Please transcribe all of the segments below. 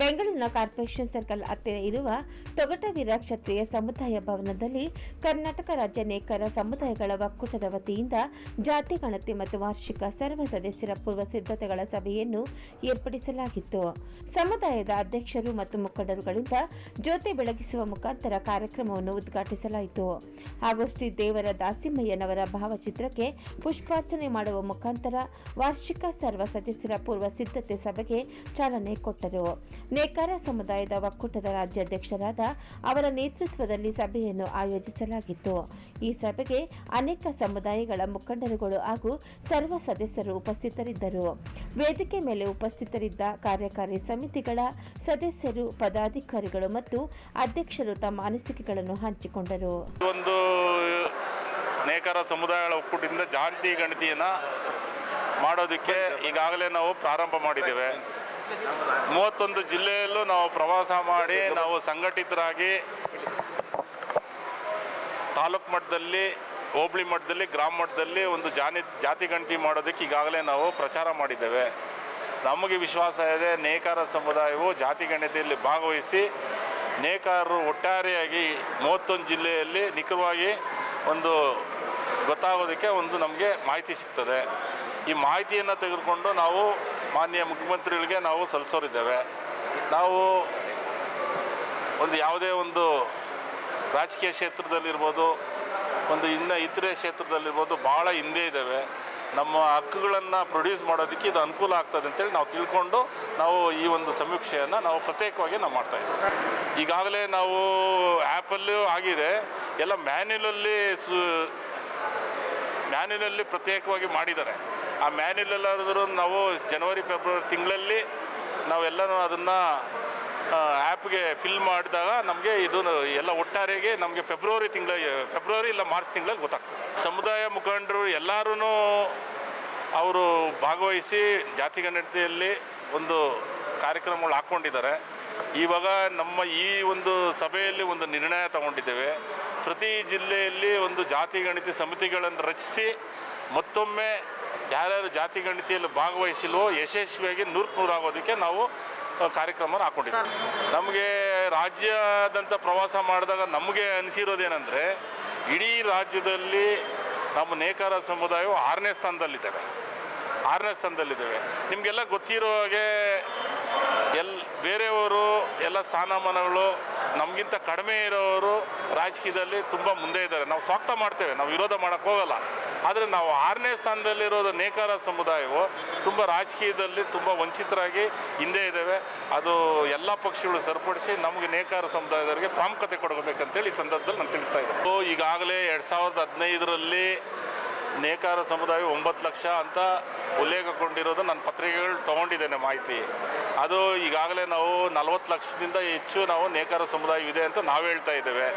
ಬೆಂಗಳೂರಿನ corporation circle ಹತ್ತಿರ ಇರುವ ತೊಗಟವೀರ ಕ್ಷತ್ರಿಯ ಸಮುದಾಯ ಭವನದಲ್ಲಿ ಕರ್ನಾಟಕ ರಾಜ್ಯ ನೇಕರ ಸಮುದಾಯಗಳ ಒಕ್ಕೂಟದ ವತಿಯಿಂದ ಜಾತಿ ಗಣತಿ ಮತ್ತು ವಾರ್ಷಿಕ ಸರ್ವ ಸದಸ್ಯರ ಪೂರ್ವ ಸಿದ್ಧತೆಗಳ ಸಭೆಯನ್ನು ಏರ್ಪಡಿಸಲಾಗಿತ್ತು. ಸಮುದಾಯದ ಅಧ್ಯಕ್ಷರು ಮತ್ತು ಮುಖಂಡರುಗಳಿಂದ ಜ್ಯೋತಿ ಬೆಳಗಿಸುವ ಮುಖಾಂತರ ಕಾರ್ಯಕ್ರಮವನ್ನು ಉದ್ಘಾಟಿಸಲಾಯಿತು. ಹಾಗೂ ಶ್ರೀ ದೇವರ ದಾಸಿಮಯ್ಯನವರ ಭಾವಚಿತ್ರಕ್ಕೆ ಪುಷ್ಪಾರ್ಚನೆ ಮಾಡುವ ಮುಖಾಂತರ ವಾರ್ಷಿಕ ಸರ್ವ ಸದಸ್ಯರ ಪೂರ್ವ ಸಿದ್ಧತೆ ಸಭೆಗೆ ಚಾಲನೆ ಕೊಟ್ಟರು. ನೇಕಾರ ಸಮುದಾಯದ ಒಕ್ಕೂಟದ ರಾಜ್ಯಾಧ್ಯಕ್ಷರಾದ ಅವರ ನೇತೃತ್ವದಲ್ಲಿ ಸಭೆಯನ್ನು ಆಯೋಜಿಸಲಾಗಿತ್ತು. ಈ ಸಭೆಗೆ ಅನೇಕ ಸಮುದಾಯಗಳ ಮುಖಂಡರುಗಳು ಹಾಗೂ ಸರ್ವ ಸದಸ್ಯರು ಉಪಸ್ಥಿತರಿದ್ದರು. ವೇದಿಕೆ ಮೇಲೆ ಉಪಸ್ಥಿತರಿದ್ದ ಕಾರ್ಯಕಾರಿ ಸಮಿತಿಗಳ ಸದಸ್ಯರು, ಪದಾಧಿಕಾರಿಗಳು ಮತ್ತು ಅಧ್ಯಕ್ಷರು ತಮ್ಮ ಅನಿಸಿಕೆಗಳನ್ನು ಹಂಚಿಕೊಂಡರು. ಒಂದು ನೇಕಾರ ಸಮುದಾಯಗಳ ಒಕ್ಕೂಟದಿಂದ ಜಾಂತಿ ಗಣತಿಯನ್ನು ಮಾಡೋದಕ್ಕೆ ಈಗಾಗಲೇ ನಾವು ಪ್ರಾರಂಭ ಮಾಡಿದ್ದೇವೆ. ಮೂವತ್ತೊಂದು ಜಿಲ್ಲೆಯಲ್ಲೂ ನಾವು ಪ್ರವಾಸ ಮಾಡಿ ನಾವು ಸಂಘಟಿತರಾಗಿ ತಾಲೂಕು ಮಟ್ಟದಲ್ಲಿ, ಹೋಬಳಿ ಮಟ್ಟದಲ್ಲಿ, ಗ್ರಾಮ ಮಟ್ಟದಲ್ಲಿ ಒಂದು ಜಾನಿ, ಜಾತಿ ಗಣತಿ ಮಾಡೋದಕ್ಕೆ ಈಗಾಗಲೇ ನಾವು ಪ್ರಚಾರ ಮಾಡಿದ್ದೇವೆ. ನಮಗೆ ವಿಶ್ವಾಸ ಇದೆ, ನೇಕಾರ ಸಮುದಾಯವು ಜಾತಿ ಗಣತಿಯಲ್ಲಿ ಭಾಗವಹಿಸಿ ನೇಕಾರರು ಒಟ್ಟಾರೆಯಾಗಿ ಮೂವತ್ತೊಂದು ಜಿಲ್ಲೆಯಲ್ಲಿ ನಿಖರವಾಗಿ ಒಂದು ಗೊತ್ತಾಗೋದಕ್ಕೆ ಒಂದು ನಮಗೆ ಮಾಹಿತಿ ಸಿಗ್ತದೆ. ಈ ಮಾಹಿತಿಯನ್ನು ತೆಗೆದುಕೊಂಡು ನಾವು ಮಾನ್ಯ ಮುಖ್ಯಮಂತ್ರಿಗಳಿಗೆ ನಾವು ಸಲ್ಲಿಸೋರಿದ್ದೇವೆ. ನಾವು ಒಂದು ಯಾವುದೇ ಒಂದು ರಾಜಕೀಯ ಕ್ಷೇತ್ರದಲ್ಲಿರ್ಬೋದು, ಒಂದು ಇನ್ನು ಇತರೆ ಕ್ಷೇತ್ರದಲ್ಲಿರ್ಬೋದು ಭಾಳ ಹಿಂದೆ ಇದ್ದಾವೆ. ನಮ್ಮ ಹಕ್ಕುಗಳನ್ನು ಪ್ರೊಡ್ಯೂಸ್ ಮಾಡೋದಕ್ಕೆ ಇದು ಅನುಕೂಲ ಆಗ್ತದೆ ಅಂತೇಳಿ ನಾವು ತಿಳ್ಕೊಂಡು ನಾವು ಈ ಒಂದು ಸಮೀಕ್ಷೆಯನ್ನು ನಾವು ಪ್ರತ್ಯೇಕವಾಗಿ ನಾವು ಮಾಡ್ತಾ ಇದ್ದೀವಿ. ಈಗಾಗಲೇ ನಾವು ಆ್ಯಪಲ್ಲೂ ಆಗಿದೆ. ಎಲ್ಲ ಮ್ಯಾನ್ಯಲಲ್ಲಿ ಸು ಮ್ಯಾನ್ಯಲಲ್ಲಿ ಪ್ರತ್ಯೇಕವಾಗಿ ಮಾಡಿದ್ದಾರೆ. ಆ ಮ್ಯಾನ್ಯಲ್ ನಾವು ಜನವರಿ ಫೆಬ್ರವರಿ ತಿಂಗಳಲ್ಲಿ ನಾವೆಲ್ಲನೂ ಅದನ್ನು ಆ್ಯಪ್ಗೆ ಫಿಲ್ ಮಾಡಿದಾಗ ನಮಗೆ ಇದು ಎಲ್ಲ ಒಟ್ಟಾರೆಗೆ ನಮಗೆ ಫೆಬ್ರವರಿ ತಿಂಗಳ ಫೆಬ್ರವರಿ ಇಲ್ಲ ಮಾರ್ಚ್ ತಿಂಗಳಲ್ಲಿ ಗೊತ್ತಾಗ್ತದೆ. ಸಮುದಾಯ ಮುಖಂಡರು ಎಲ್ಲರೂ ಅವರು ಭಾಗವಹಿಸಿ ಜಾತಿ ಗಣತಿಯಲ್ಲಿ ಒಂದು ಕಾರ್ಯಕ್ರಮಗಳು ಹಾಕ್ಕೊಂಡಿದ್ದಾರೆ. ಇವಾಗ ನಮ್ಮ ಈ ಒಂದು ಸಭೆಯಲ್ಲಿ ಒಂದು ನಿರ್ಣಯ ತಗೊಂಡಿದ್ದೇವೆ. ಪ್ರತಿ ಜಿಲ್ಲೆಯಲ್ಲಿ ಒಂದು ಜಾತಿ ಗಣತಿ ಸಮಿತಿಗಳನ್ನು ರಚಿಸಿ ಮತ್ತೊಮ್ಮೆ ಯಾರ್ಯಾರು ಜಾತಿ ಗಣತಿಯಲ್ಲಿ ಭಾಗವಹಿಸಿಲ್ವೋ ಯಶಸ್ವಿಯಾಗಿ ನೂರಕ್ಕೆ ನೂರಾಗೋದಕ್ಕೆ ನಾವು ಕಾರ್ಯಕ್ರಮ ಹಾಕ್ಕೊಂಡಿದ್ದೀವಿ ನಮಗೆ ರಾಜ್ಯದಂಥ ಪ್ರವಾಸ ಮಾಡಿದಾಗ ನಮಗೆ ಅನಿಸಿರೋದೇನೆಂದರೆ ಇಡೀ ರಾಜ್ಯದಲ್ಲಿ ನಮ್ಮ ನೇಕಾರ ಸಮುದಾಯವು ಆರನೇ ಸ್ಥಾನದಲ್ಲಿದ್ದೇವೆ. ಆರನೇ ಸ್ಥಾನದಲ್ಲಿದ್ದೇವೆ. ನಿಮಗೆಲ್ಲ ಗೊತ್ತಿರೋ ಹಾಗೆ ಎಲ್ಲ ಸ್ಥಾನಮಾನಗಳು ನಮಗಿಂತ ಕಡಿಮೆ ಇರೋರು ರಾಜಕೀಯದಲ್ಲಿ ತುಂಬ ಮುಂದೆ ಇದ್ದಾರೆ. ನಾವು ಸ್ವಾಗತ ಮಾಡ್ತೇವೆ, ನಾವು ವಿರೋಧ ಮಾಡೋಕ್ಕೆ ಹೋಗಲ್ಲ. ಆದರೆ ನಾವು ಆರನೇ ಸ್ಥಾನದಲ್ಲಿರೋದು ನೇಕಾರ ಸಮುದಾಯವು ತುಂಬ ರಾಜಕೀಯದಲ್ಲಿ ತುಂಬ ವಂಚಿತರಾಗಿ ಹಿಂದೆ ಇದ್ದೇವೆ. ಅದು ಎಲ್ಲ ಪಕ್ಷಗಳು ಸರಿಪಡಿಸಿ ನಮಗೆ ನೇಕಾರ ಸಮುದಾಯದವರಿಗೆ ಪ್ರಾಮುಖ್ಯತೆ ಕೊಡಬೇಕಂತೇಳಿ ಈ ಸಂದರ್ಭದಲ್ಲಿ ನಾನು ತಿಳಿಸ್ತಾ ಇದ್ದೆ ಈಗಾಗಲೇ ಎರಡು ಸಾವಿರದ ಹದಿನೈದರಲ್ಲಿ ನೇಕಾರ ಸಮುದಾಯ ಒಂಬತ್ತು ಲಕ್ಷ ಅಂತ ಉಲ್ಲೇಖಗೊಂಡಿರೋದು ನನ್ನ ಪತ್ರಿಕೆಗಳು ತೊಗೊಂಡಿದ್ದೇನೆ ಮಾಹಿತಿ. ಅದು ಈಗಾಗಲೇ ನಾವು ನಲವತ್ತು ಲಕ್ಷದಿಂದ ಹೆಚ್ಚು ನಾವು ನೇಕಾರ ಸಮುದಾಯವಿದೆ ಅಂತ ನಾವು ಹೇಳ್ತಾ ಇದ್ದೇವೆ.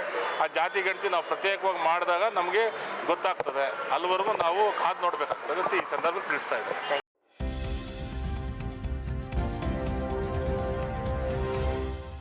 ಆ ಜಾತಿ ಗಣತಿ ನಾವು ಪ್ರತ್ಯೇಕವಾಗಿ ಮಾಡಿದಾಗ ನಮಗೆ ಗೊತ್ತಾಗ್ತದೆ. ಅಲ್ಲಿವರೆಗೂ ನಾವು ಕಾದು ನೋಡಬೇಕಾಗ್ತದೆ ಅಂತ ಈ ಸಂದರ್ಭದಲ್ಲಿ ತಿಳಿಸ್ತಾ ಇದ್ದೇವೆ.